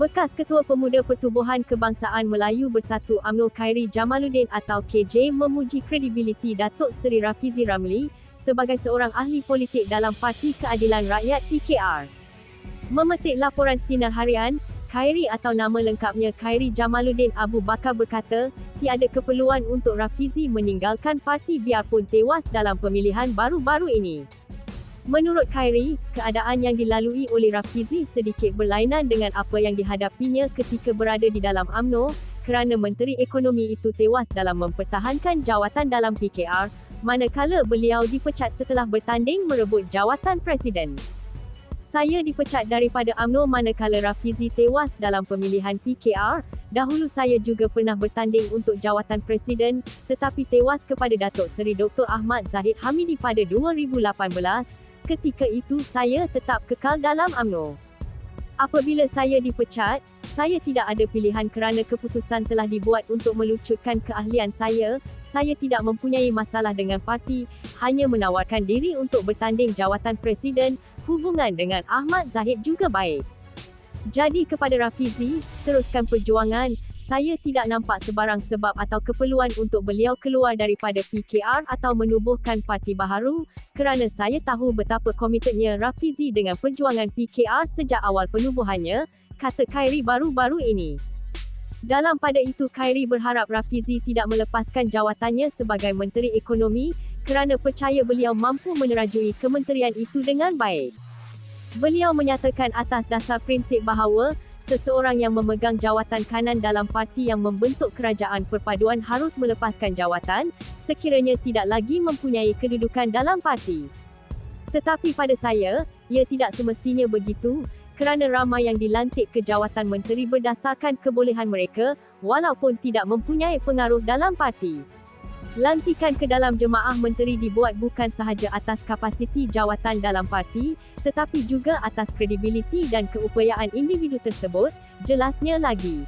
Bekas Ketua Pemuda Pertubuhan Kebangsaan Melayu Bersatu UMNO Khairi Jamaluddin atau KJ memuji kredibiliti Datuk Seri Rafizi Ramli sebagai seorang ahli politik dalam Parti Keadilan Rakyat PKR. Memetik laporan Sinar Harian, Khairi atau nama lengkapnya Khairi Jamaluddin Abu Bakar berkata, tiada keperluan untuk Rafizi meninggalkan parti biarpun tewas dalam pemilihan baru-baru ini. Menurut Khairi, keadaan yang dilalui oleh Rafizi sedikit berlainan dengan apa yang dihadapinya ketika berada di dalam AMNO, kerana Menteri Ekonomi itu tewas dalam mempertahankan jawatan dalam PKR, manakala beliau dipecat setelah bertanding merebut jawatan Presiden. Saya dipecat daripada AMNO manakala Rafizi tewas dalam pemilihan PKR, dahulu saya juga pernah bertanding untuk jawatan Presiden, tetapi tewas kepada Datuk Seri Dr. Ahmad Zahid Hamidi pada 2018, ketika itu saya tetap kekal dalam AMNO. Apabila saya dipecat, saya tidak ada pilihan kerana keputusan telah dibuat untuk melucutkan keahlian saya, saya tidak mempunyai masalah dengan parti, hanya menawarkan diri untuk bertanding jawatan presiden, hubungan dengan Ahmad Zahid juga baik. Jadi kepada Rafizi, teruskan perjuangan, saya tidak nampak sebarang sebab atau keperluan untuk beliau keluar daripada PKR atau menubuhkan parti baharu, kerana saya tahu betapa komitednya Rafizi dengan perjuangan PKR sejak awal penubuhannya, kata Khairi baru-baru ini. Dalam pada itu Khairi berharap Rafizi tidak melepaskan jawatannya sebagai Menteri Ekonomi, kerana percaya beliau mampu menerajui kementerian itu dengan baik. Beliau menyatakan atas dasar prinsip bahawa, seseorang yang memegang jawatan kanan dalam parti yang membentuk kerajaan perpaduan harus melepaskan jawatan, sekiranya tidak lagi mempunyai kedudukan dalam parti. Tetapi pada saya, ia tidak semestinya begitu, kerana ramai yang dilantik ke jawatan menteri berdasarkan kebolehan mereka, walaupun tidak mempunyai pengaruh dalam parti. Lantikan ke dalam jemaah menteri dibuat bukan sahaja atas kapasiti jawatan dalam parti, tetapi juga atas kredibiliti dan keupayaan individu tersebut, jelasnya lagi.